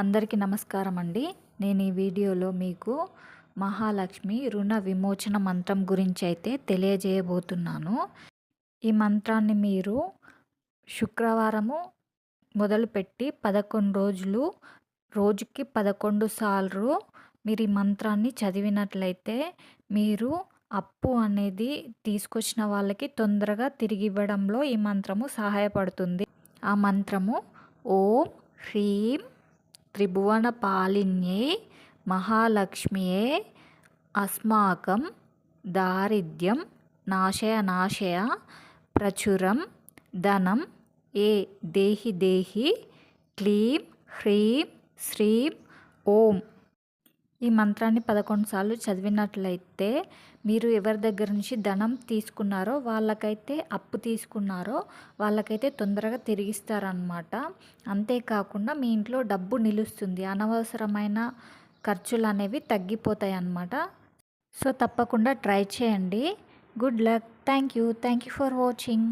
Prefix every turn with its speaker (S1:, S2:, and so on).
S1: అందరికీ నమస్కారం అండి. నేను ఈ వీడియోలో మీకు మహాలక్ష్మి రుణ విమోచన మంత్రం గురించి అయితే తెలియజేయబోతున్నాను. ఈ మంత్రాన్ని మీరు శుక్రవారము మొదలుపెట్టి పదకొండు రోజులు రోజుకి పదకొండు సార్లు మీరు ఈ మంత్రాన్ని చదివినట్లయితే మీరు అప్పు అనేది తీసుకొచ్చిన వాళ్ళకి తొందరగా తిరిగి ఇవ్వడంలో ఈ మంత్రము సహాయపడుతుంది. ఆ మంత్రము ఓం హ్రీం త్రిభువన పాలిన్యే మహాలక్ష్మియే అస్మాకం దారిద్ర్యం నాశయ నాశయ ప్రచురం ధనం ఏ దేహి దేహి క్లీం హ్రీం శ్రీం ఓం ఈ మంత్రాన్ని పదకొండు సార్లు చదివినట్లయితే మీరు ఎవరి దగ్గర నుంచి ధనం తీసుకున్నారో వాళ్ళకైతే అప్పు తీసుకున్నారో వాళ్ళకైతే తొందరగా తిరిగిస్తారనమాట అంతేకాకుండా మీ ఇంట్లో డబ్బు నిలుస్తుంది. అనవసరమైన ఖర్చులు అనేవి తగ్గిపోతాయి అన్నమాట సో తప్పకుండా ట్రై చేయండి. Good luck. Thank you. Thank you for watching.